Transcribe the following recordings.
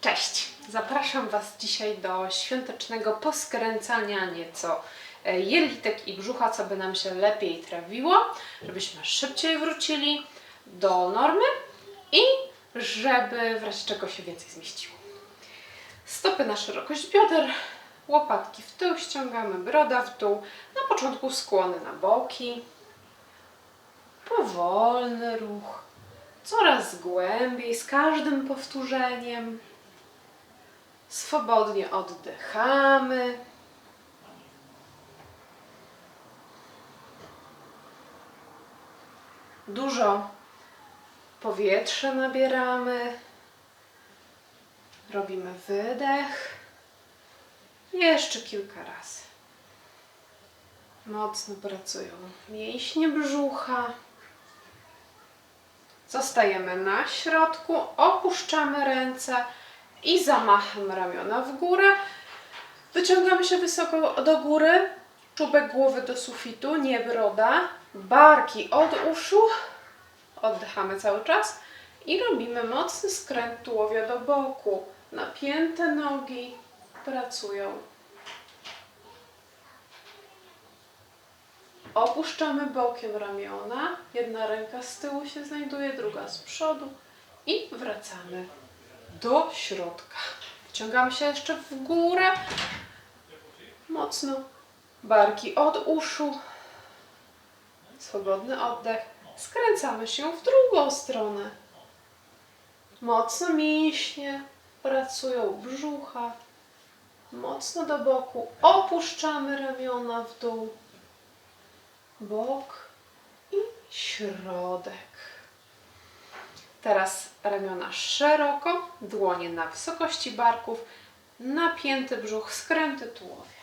Cześć! Zapraszam Was dzisiaj do świątecznego poskręcania nieco e, jelitek i brzucha, co by nam się lepiej trawiło, żebyśmy szybciej wrócili do normy i żeby w razie czego się więcej zmieściło. Stopy na szerokość bioder, łopatki w tył ściągamy, broda w dół, na początku skłony na boki, powolny ruch, coraz głębiej, z każdym powtórzeniem. Swobodnie oddychamy. Dużo powietrza nabieramy. Robimy wydech. Jeszcze kilka razy. Mocno pracują mięśnie brzucha. Zostajemy na środku, opuszczamy ręce i zamachem ramiona w górę. Wyciągamy się wysoko do góry, czubek głowy do sufitu, nie broda, barki od uszu, oddychamy cały czas i robimy mocny skręt tułowia do boku. Napięte nogi pracują. Opuszczamy bokiem ramiona. Jedna ręka z tyłu się znajduje, druga z przodu i wracamy do środka. Wciągamy się jeszcze w górę. Mocno. Barki od uszu. Swobodny oddech. Skręcamy się w drugą stronę. Mocno mięśnie pracują brzucha. Mocno do boku. Opuszczamy ramiona w dół. Bok i środek. Teraz ramiona szeroko, dłonie na wysokości barków, napięty brzuch, skręty tułowie.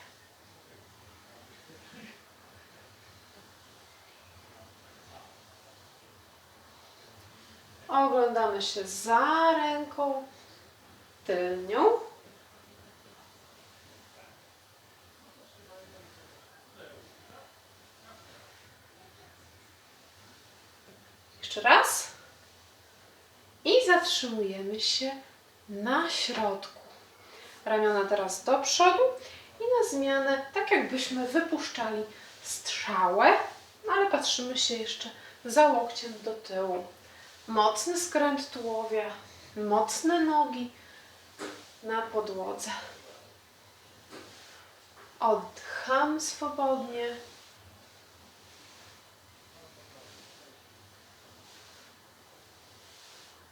Oglądamy się za ręką tylnią. Jeszcze raz. I zatrzymujemy się na środku. Ramiona teraz do przodu i na zmianę, tak jakbyśmy wypuszczali strzałę, no ale patrzymy się jeszcze za łokciem do tyłu. Mocny skręt tułowia, mocne nogi na podłodze. Oddycham swobodnie.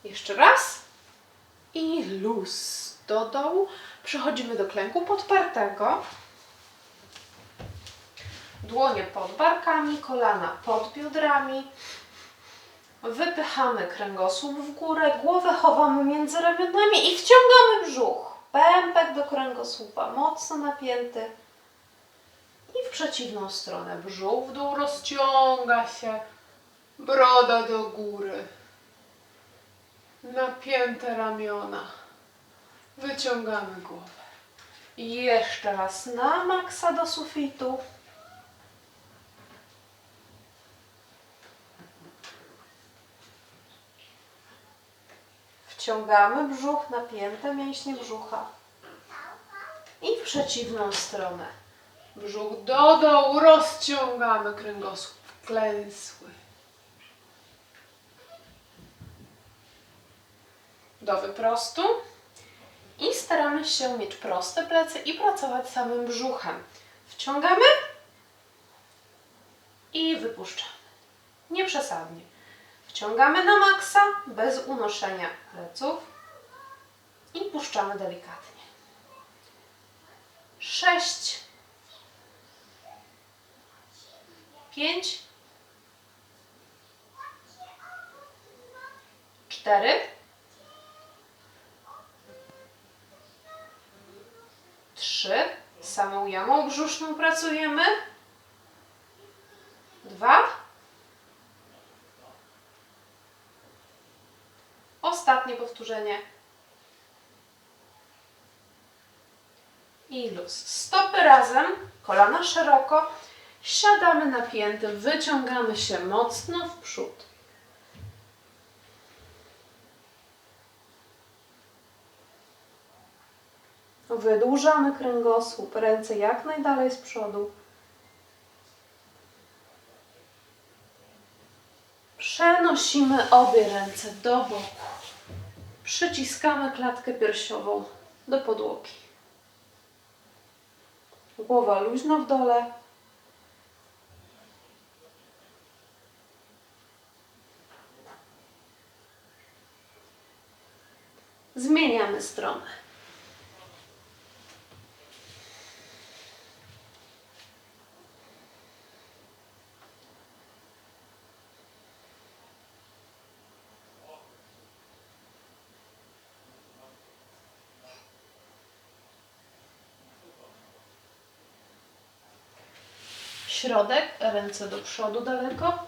Jeszcze raz. I luz do dołu. Przechodzimy do klęku podpartego. Dłonie pod barkami, kolana pod biodrami. Wypychamy kręgosłup w górę, głowę chowamy między ramionami i wciągamy brzuch. Pępek do kręgosłupa, mocno napięty. I w przeciwną stronę. Brzuch w dół rozciąga się. Broda do góry. Napięte ramiona. Wyciągamy głowę. I jeszcze raz na maksa do sufitu. Wciągamy brzuch, napięte mięśnie brzucha. I w przeciwną stronę. Brzuch do dołu, rozciągamy kręgosłup. Klęsły. Do wyprostu i staramy się mieć proste plecy i pracować samym brzuchem. Wciągamy i wypuszczamy. Nie przesadnie. Wciągamy na maksa bez unoszenia pleców i puszczamy delikatnie. Sześć, pięć, cztery. Trzy. Samą jamą brzuszną pracujemy. Dwa. Ostatnie powtórzenie. I luz. Stopy razem, kolana szeroko. Siadamy napięty, wyciągamy się mocno w przód. Wydłużamy kręgosłup, ręce jak najdalej z przodu. Przenosimy obie ręce do boku. Przyciskamy klatkę piersiową do podłogi. Głowa luźno w dole. Zmieniamy stronę. Środek, ręce do przodu daleko.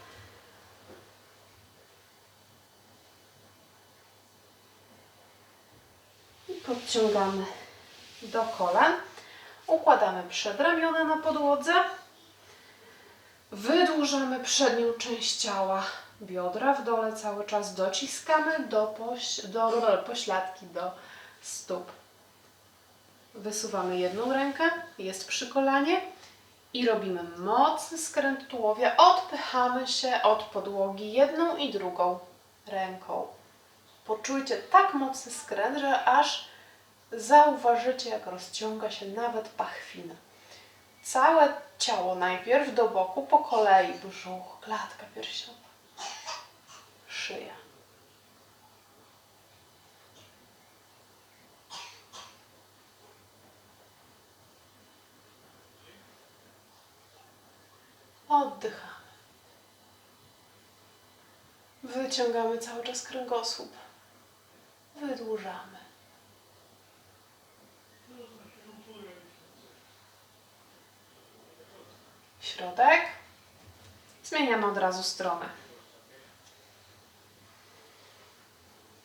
I podciągamy do kolan. Układamy przedramiona na podłodze. Wydłużamy przednią część ciała. Biodra w dole cały czas dociskamy do, poś, do, do pośladki, do stóp. Wysuwamy jedną rękę, jest przy kolanie i robimy mocny skręt tułowia. Odpychamy się od podłogi jedną i drugą ręką. Poczujcie tak mocny skręt, że aż zauważycie, jak rozciąga się nawet pachwina. Całe ciało najpierw do boku, po kolei brzuch, klatka piersiowa, szyja. Oddychamy. Wyciągamy cały czas kręgosłup. Wydłużamy. Środek. Zmieniamy od razu stronę.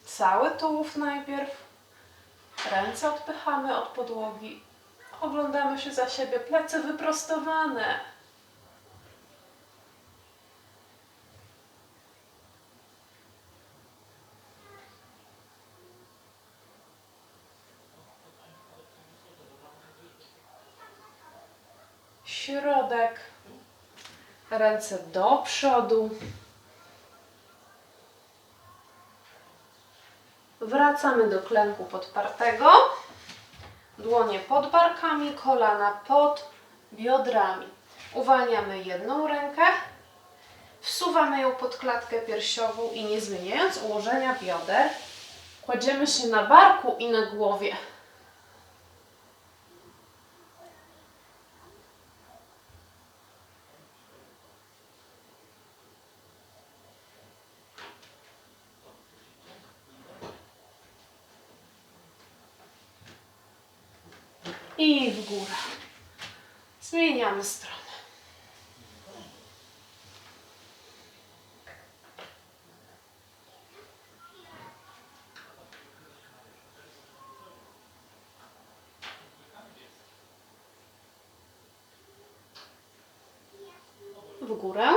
Cały tułów najpierw. Ręce odpychamy od podłogi. Oglądamy się za siebie, plecy wyprostowane. Środek. Ręce do przodu. Wracamy do klęku podpartego. Dłonie pod barkami, kolana pod biodrami. Uwalniamy jedną rękę. Wsuwamy ją pod klatkę piersiową i nie zmieniając ułożenia bioder, kładziemy się na barku i na głowie. I w górę. Zmieniamy stronę. W górę.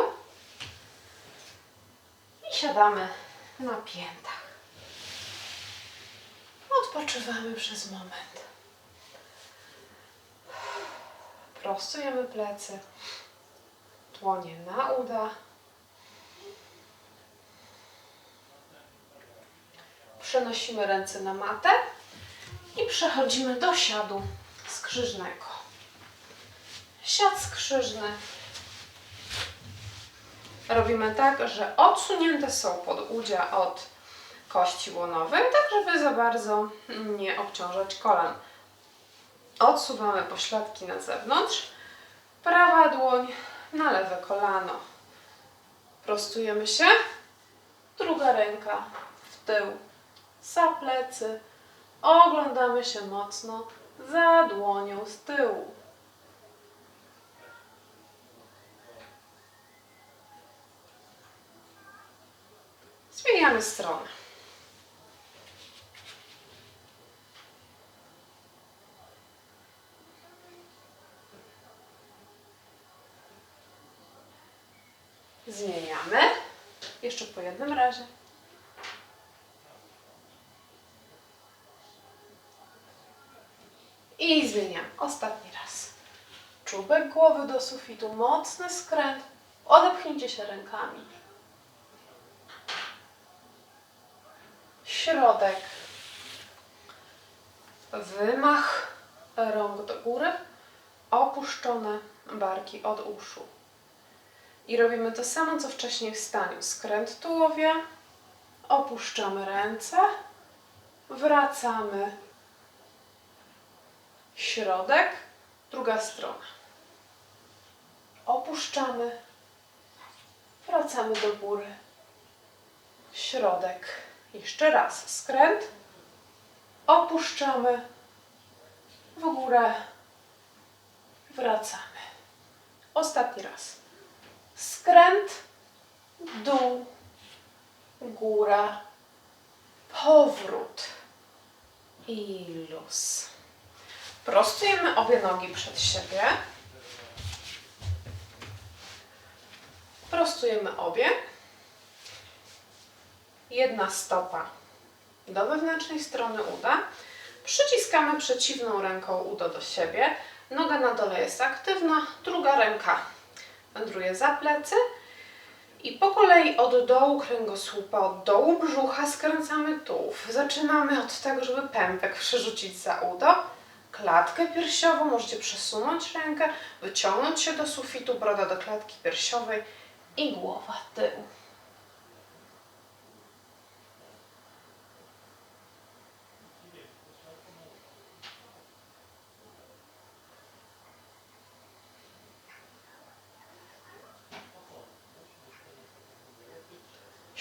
I siadamy na piętach. Odpoczywamy przez moment. Prostujemy plecy. Dłonie na uda. Przenosimy ręce na matę i przechodzimy do siadu skrzyżnego. Siad skrzyżny. Robimy tak, że odsunięte są podudzia od kości łonowej, tak żeby za bardzo nie obciążać kolan. Odsuwamy pośladki na zewnątrz. Prawa dłoń na lewe kolano. Prostujemy się. Druga ręka w tył, za plecy. Oglądamy się mocno za dłonią z tyłu. Zmieniamy stronę. Zmieniamy. Jeszcze po jednym razie. I zmieniam. Ostatni raz. Czubek głowy do sufitu, mocny skręt. Odepchnijcie się rękami. Środek. Wymach rąk do góry. Opuszczone barki od uszu. I robimy to samo, co wcześniej w staniu. Skręt tułowia. Opuszczamy ręce. Wracamy. Środek. Druga strona. Opuszczamy. Wracamy do góry. Środek. Jeszcze raz. Skręt. Opuszczamy. W górę. Wracamy. Ostatni raz. Skręt. Dół. Góra. Powrót. I luz. Prostujemy obie nogi przed siebie. Prostujemy obie. Jedna stopa do wewnętrznej strony uda. Przyciskamy przeciwną ręką udo do siebie. Noga na dole jest aktywna, druga ręka wędruje za plecy. I po kolei od dołu kręgosłupa, od dołu brzucha skręcamy tułów. Zaczynamy od tego, żeby pępek przerzucić za udo. Klatkę piersiową, możecie przesunąć rękę, wyciągnąć się do sufitu, broda do klatki piersiowej i głowa tył.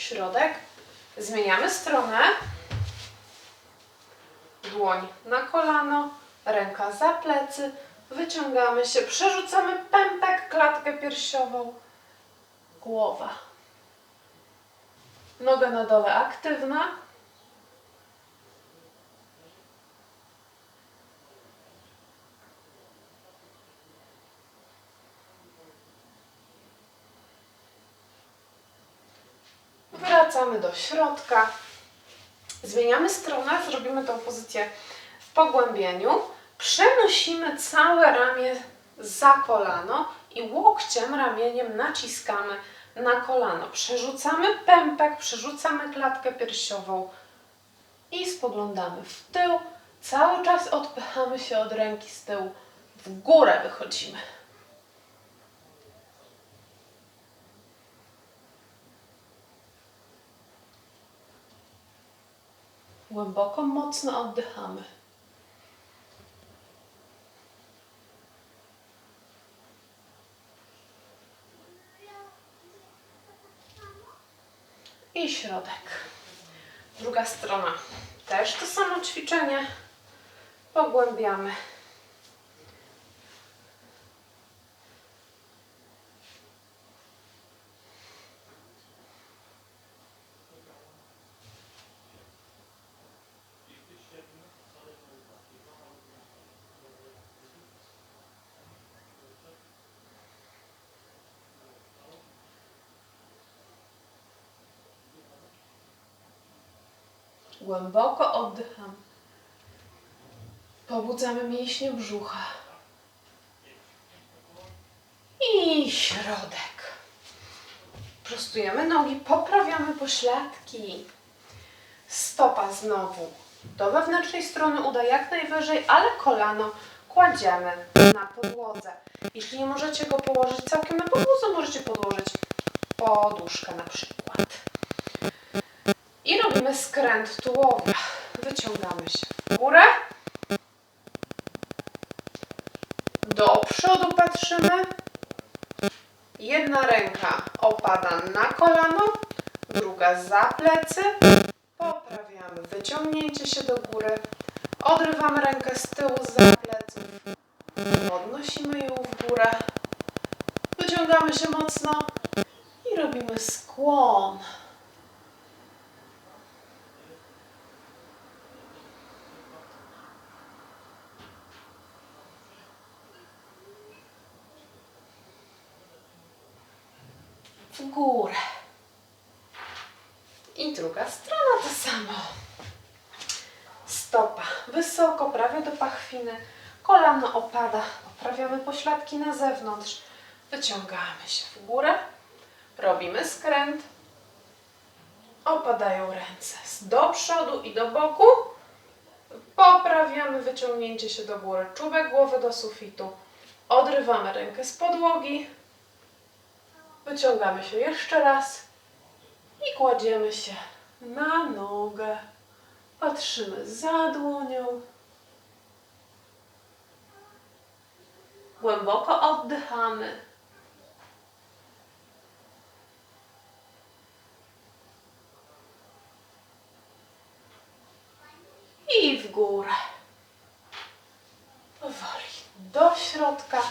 Środek. Zmieniamy stronę. Dłoń na kolano, ręka za plecy. Wyciągamy się, przerzucamy pępek, klatkę piersiową, głowa. Noga na dole aktywna. Wracamy do środka. Zmieniamy stronę, zrobimy tą pozycję w pogłębieniu. Przenosimy całe ramię za kolano i łokciem, ramieniem naciskamy na kolano. Przerzucamy pępek, przerzucamy klatkę piersiową i spoglądamy w tył. Cały czas odpychamy się od ręki z tyłu. W górę wychodzimy. Głęboko, mocno oddychamy. I środek. Druga strona. Też to samo ćwiczenie. Pogłębiamy. Głęboko oddychamy. Pobudzamy mięśnie brzucha. I środek. Prostujemy nogi, poprawiamy pośladki. Stopa znowu do wewnętrznej strony uda jak najwyżej, ale kolano kładziemy na podłodze. Jeśli nie możecie go położyć całkiem na podłodze, możecie podłożyć poduszkę na przykład. I robimy skręt tułowia. Wyciągamy się w górę. Do przodu patrzymy. Jedna ręka opada na kolano, druga za plecy. Poprawiamy wyciągnięcie się do góry. Odrywamy rękę z tyłu za pleców. Podnosimy ją w górę. Wyciągamy się mocno i robimy skłon. Górę. I druga strona to samo. Stopa wysoko, prawie do pachwiny. Kolano opada. Poprawiamy pośladki na zewnątrz. Wyciągamy się w górę. Robimy skręt. Opadają ręce do przodu i do boku. Poprawiamy wyciągnięcie się do góry. Czubek głowy do sufitu. Odrywamy rękę z podłogi. Wyciągamy się jeszcze raz i kładziemy się na nogę. Patrzymy za dłonią. Głęboko oddychamy. I w górę. Powoli do środka.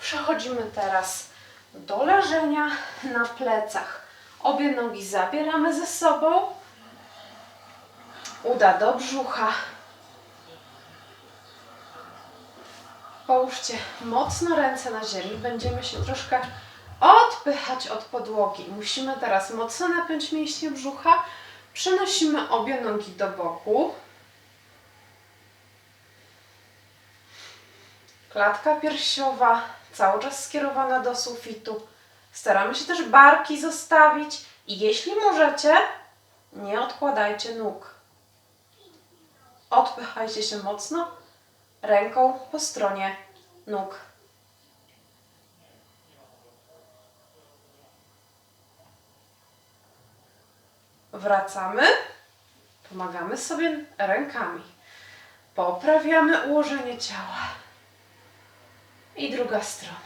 Przechodzimy teraz do leżenia na plecach. Obie nogi zabieramy ze sobą. Uda do brzucha. Połóżcie mocno ręce na ziemi. Będziemy się troszkę odpychać od podłogi. Musimy teraz mocno napiąć mięśnie brzucha. Przenosimy obie nogi do boku. Klatka piersiowa cały czas skierowana do sufitu. Staramy się też barki zostawić i jeśli możecie, nie odkładajcie nóg. Odpychajcie się mocno ręką po stronie nóg. Wracamy, pomagamy sobie rękami. Poprawiamy ułożenie ciała. I druga strona.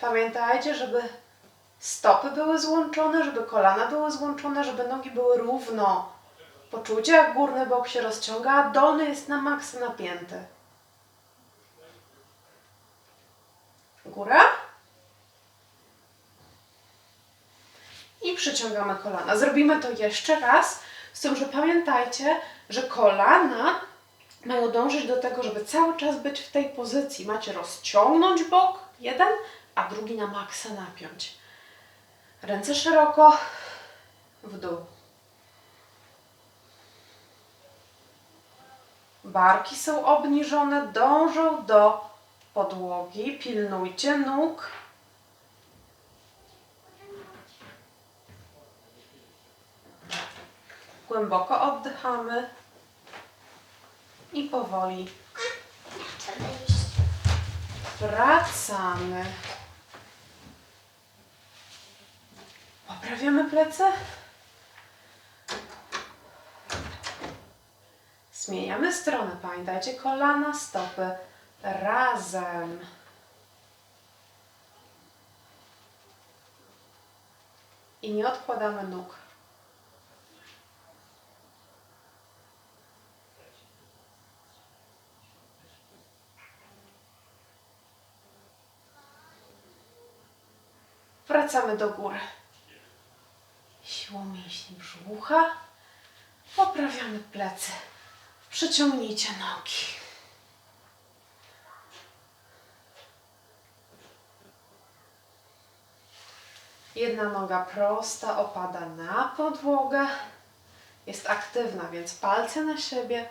Pamiętajcie, żeby stopy były złączone, żeby kolana były złączone, żeby nogi były równo. Poczujcie, jak górny bok się rozciąga, a dolny jest na maksa napięty. Góra. I przyciągamy kolana. Zrobimy to jeszcze raz, z tym, że pamiętajcie, że kolana mają dążyć do tego, żeby cały czas być w tej pozycji. Macie rozciągnąć bok jeden, a drugi na maksa napiąć. Ręce szeroko w dół. Barki są obniżone, dążą do podłogi. Pilnujcie nóg. Głęboko oddychamy i powoli wracamy. Poprawiamy plecy. Zmieniamy stronę. Pamiętajcie, kolana, stopy razem. I nie odkładamy nóg. Wracamy do góry. Siłą mięśni brzucha. Poprawiamy plecy. Przyciągnijcie nogi. Jedna noga prosta opada na podłogę. Jest aktywna, więc palce na siebie,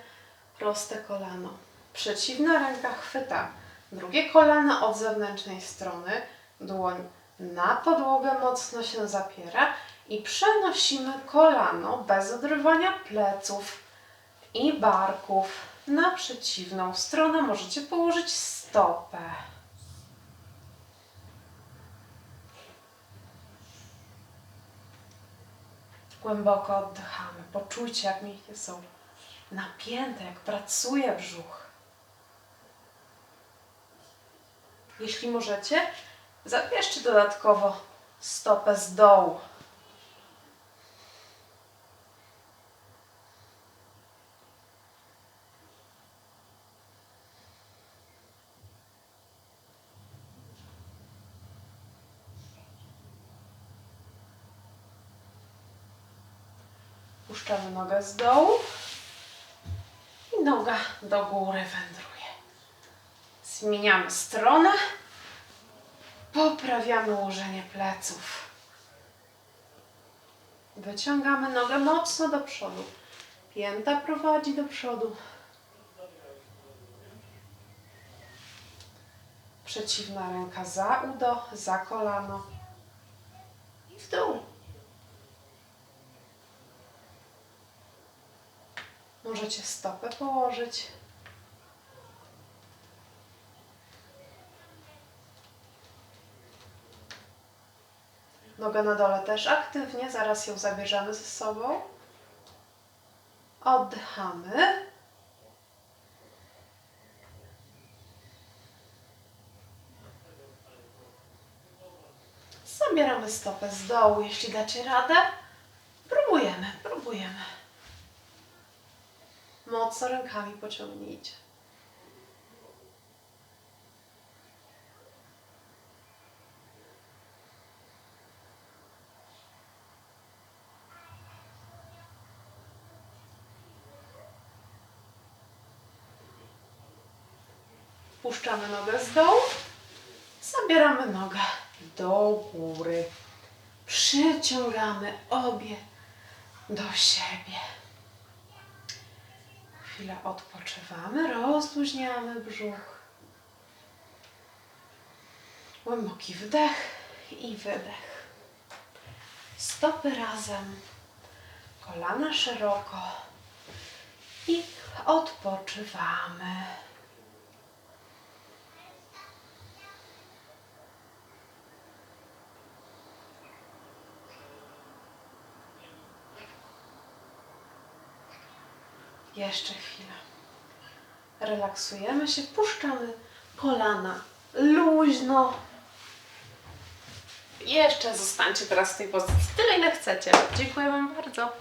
proste kolano. Przeciwna ręka chwyta drugie kolano od zewnętrznej strony. Dłoń na podłogę mocno się zapiera i przenosimy kolano bez odrywania pleców i barków na przeciwną stronę. Możecie położyć stopę. Głęboko oddychamy. Poczujcie, jak mięśnie są napięte, jak pracuje brzuch. Jeśli możecie, zabierzcie dodatkowo stopę z dołu. Puszczamy nogę z dołu i noga do góry wędruje. Zmieniamy stronę. Poprawiamy ułożenie pleców. Wyciągamy nogę mocno do przodu. Pięta prowadzi do przodu. Przeciwna ręka za udo, za kolano i w dół. Możecie stopę położyć. Noga na dole też aktywnie, zaraz ją zabierzemy ze sobą. Oddychamy. Zabieramy stopę z dołu, jeśli dacie radę. Próbujemy, próbujemy. Mocno rękami pociągnijcie. Puszczamy nogę z dołu. Zabieramy nogę do góry. Przyciągamy obie do siebie. Chwilę odpoczywamy, rozluźniamy brzuch. Głęboki wdech i wydech. Stopy razem, kolana szeroko i odpoczywamy. Jeszcze chwilę. Relaksujemy się, puszczamy kolana luźno. Jeszcze zostańcie teraz w tej pozycji tyle, ile chcecie. Dziękuję Wam bardzo.